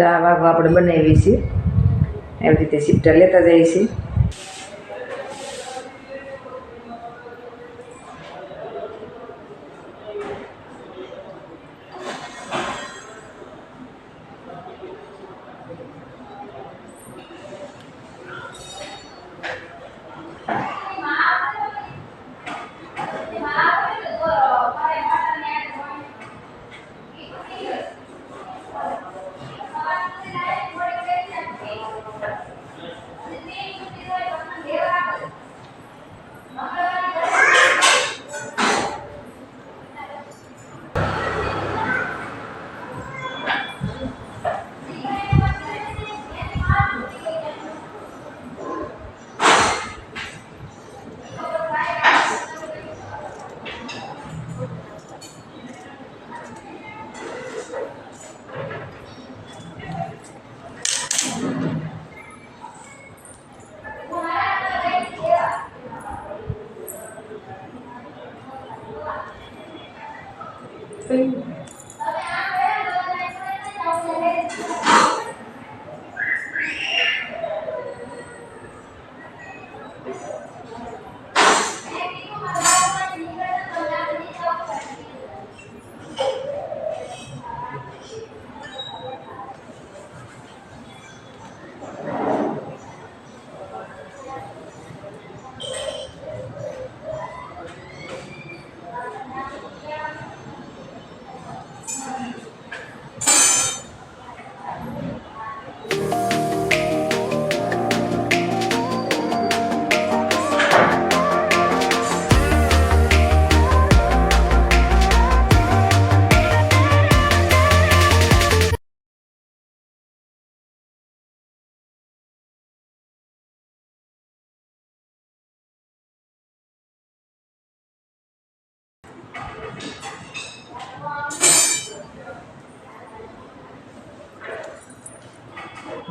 આ વાઘ આપણે બનાવી છીએ એવી રીતે શિફ્ટર લેતા જઈએ છીએ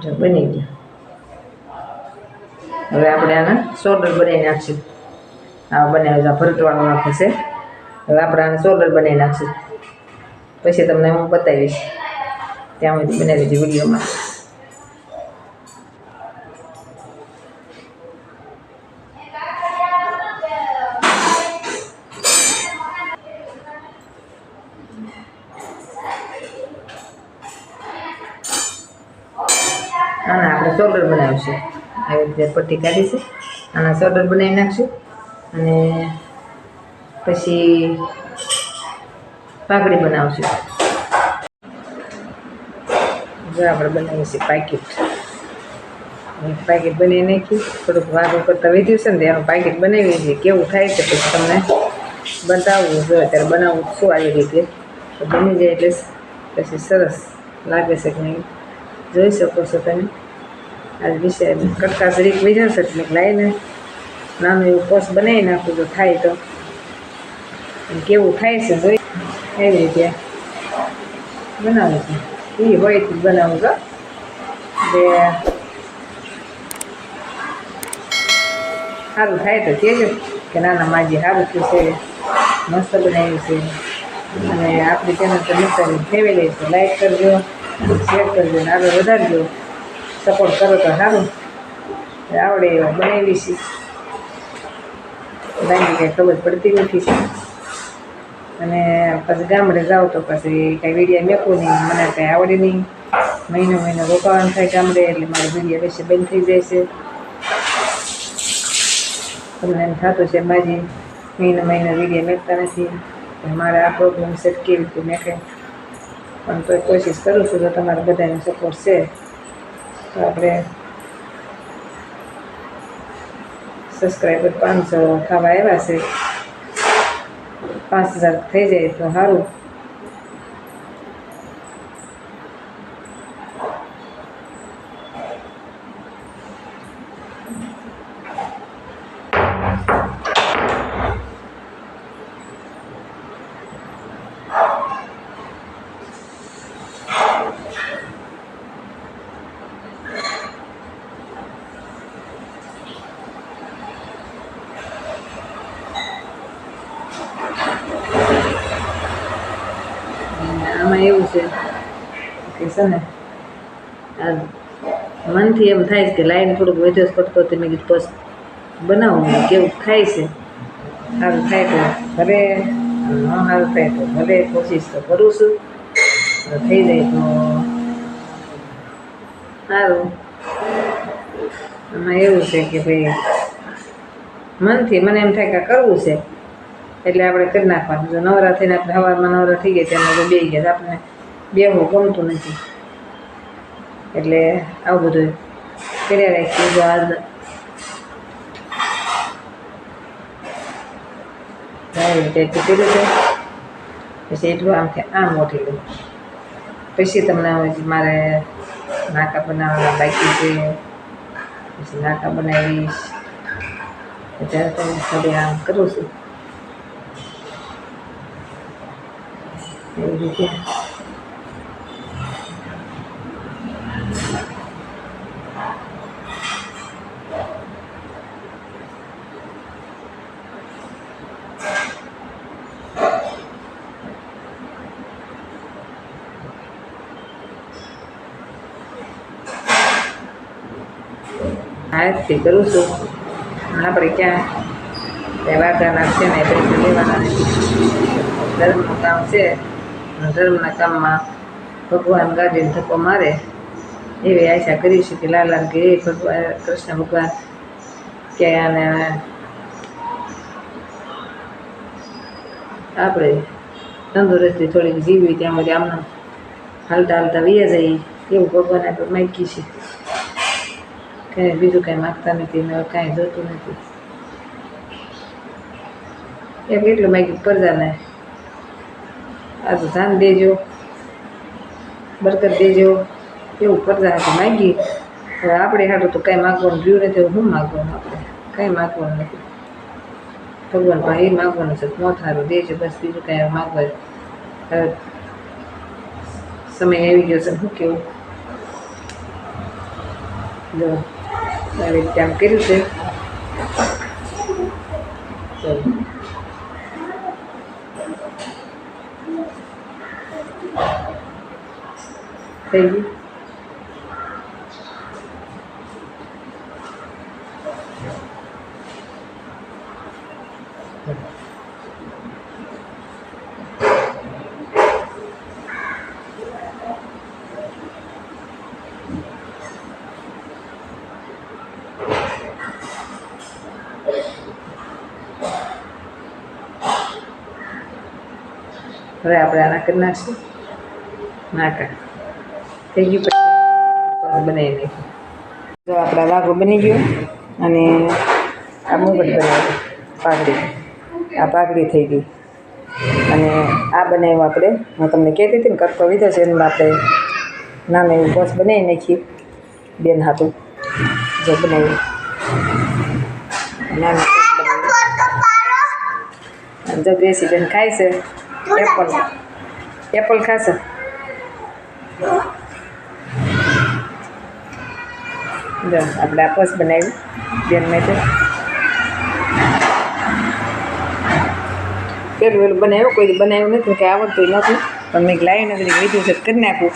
જો, બની ગયા. હવે આપણે આના શોલ્ડર બનાવી નાખશું. આ બનાવ્યું ભરતવાળો નાખે છે. હવે આપણે આને શોલ્ડર બનાવી નાખશું. પછી તમને હું બતાવીશ. ત્યાં સુધી બનાવી દીધી વિડીયોમાં આના આપણે સોલ્ડર બનાવીશું. આવી રીતે પટ્ટી કાઢીશું આના સોલ્ડર બનાવી નાખશું. અને પછી પાઘડી બનાવશું. જો આપણે બનાવીએ છીએ પાકીટ પાકીટ બનાવી નાખી થોડુંક વાઘ કરતાં વધ્યું છે ને તો એનું પાકીટ બનાવીએ છીએ કેવું થાય છે પછી તમને બતાવવું જોઈએ ત્યારે બનાવવું શું આવી રીતે. બની જાય એટલે પછી સરસ લાગે છે કે નહીં? જોઈ શકો છો તમે. આજ વિશે કરતા જરીક વહી જશે એટલે લાવીને નાનું એવું પોસ બનાવી નાખું તો થાય તો. કેવું થાય છે, જોઈ. એવી રીતે બનાવું છું. એ હોય તો બનાવું તો જે સારું થાય તો કહેજો કે નાના માજી સારું થયું છે, મસ્ત બનાવ્યું છે. અને આપણી ચેનલ તો મિસ્ટર ફેવેલી છે લાઈક કરજો શેર કરજો, ને આગળ વધારજો. સપોર્ટ કરો તો સારું. આવડે એવા બનાવી છે. બાકી કંઈ ખબર પડતી નથી. છે અને પછી ગામડે જાઓ તો પછી કાંઈ વીડિયો મેકું નહીં. મને કાંઈ આવડે નહીં. મહિનો મહિનો રોકાવાનું થાય ગામડે એટલે મારી વીડિયો વિશે બંધ થઈ જાય છે. તમને એમ થતું છે માજી મહિનો મહિનો વીડિયો મેકતા નથી. મારે આ પ્રોબ્લેમ સેટ કેવી રીતે મેકે. પણ તોય કોશિશ કરું છું તો તમારા બધાનો સપોર્ટ છે. આપણે સબસ્ક્રાઈબર પાંચસો થવા આવ્યા છે. પાંચ હજાર થઈ જાય તો સારું. છે. કે છે ને, આ મનથી એમ થાય છે કે લાઈન થોડુંક વધ્યો પડતો તો મેં કીધું પોસ્ટ બનાવું કેવું થાય છે. સારું થાય તો ભલે ન સારું થાય તો ભલે કોશિશ તો કરું છું. થઈ જાય તો સારું. આમાં એવું છે કે ભાઈ, મનથી મને એમ થાય કે કરવું છે. એટલે આપણે કરી નાખવાનું. જો નવરા થઈને આપણે સવારમાં નવરા થઈ ગયા ત્યાં બે ગયા. આપણે બેહવું ગમતું નથી. એટલે આવું બધું કર્યા રાખ્યું જો આ રીતે કર્યું છે. પછી એટલું આમથી આમ મોટી લઉં પછી તમને મારે નાકા બનાવવાના બાકી છે, પછી નાકા બનાવીશ. અત્યારે તો થોડી આમ કરું છું. એવી રીતે. હાથથી કરું છું. આપણે ક્યાં તહેવારના છે ને પૈસા લેવાના ધર્મનું કામ છે ધર્મના કામમાં ભગવાન ગાડીને ધક્કો મારે એવી આશા કરી છે કે લાલાને કે એ ભગવાન, કૃષ્ણ ભગવાન કે આને આપણે તંદુરસ્તી થોડીક જીવી ત્યાં સુધી આમને હાલતા હાલતા વીએ જઈએ એવું ભગવાન આપણે માગીએ છે કાંઈ બીજું કાંઈ માગતા નથી ને કાંઈ જોતું નથી. એમ એટલું માગ્યું પરજાને આ તો ધ્યાન દેજો, બરકત દેજો, એવું પરજા હાટું માગી. હવે આપણે હાટું તો કાંઈ માગવાનું રહ્યું નથી હું માગવાનું આપણે? કાંઈ માગવાનું નથી. ભગવાન ભાઈ માગવાનું છે મોત સારું દેજો, બસ બીજું કાંઈ માગવા હવે સમય આવી ગયો છે શું કેવું? જો. આવી રીતે આમ કર્યું છે. થઈ ગયું? હવે આપણે આના કરી નાખશું. નાકા થઈ ગયું પછી બનાવી નાખ્યું જો આપણા વાઘો બની ગયો અને આ મુગટ બનાવ્યું, પાઘડી. આ પાઘડી થઈ ગઈ. અને આ બનાવ્યું આપણે, હું તમને કહેતી હતી ને કરતો વિધો છે, એમાં આપણે નાનું એવું પોસ બનાવી નાખ્યું બેન હાથું જો બનાવ્યું. નાનું જો દેશી બેન ખાય છે. એપલ. એપલ ખાશે. જો આપણે આ બનાવી બનાવ્યું. બેન માટે. પેલું પેલું બનાવ્યું કોઈ બનાવ્યું નથી કે આવડતું નથી. પણ મેં લાવી નથી વિધું છે કરી નાખું.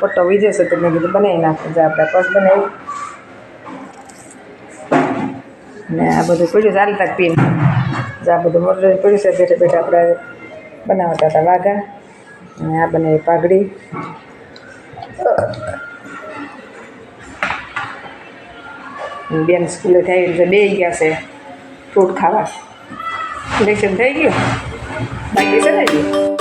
પટ્ટો વીધો છે તો મેં કીધું બનાવી નાખું. જો આપણે પસ બનાવ્યું. ને આ બધું પડ્યું ચાલતા પીને. જો આ બધું મોટર પડ્યું છે બેઠા બેઠા આપણે બનાવતા હતા વાઘા. અને આ બનાવી પાઘડી. બેન સ્કૂલે થઈ એટલે બે ગયા છે ફ્રૂટ ખાવા. ઇલેક્શન થઈ ગયું? બાકી ને હજી?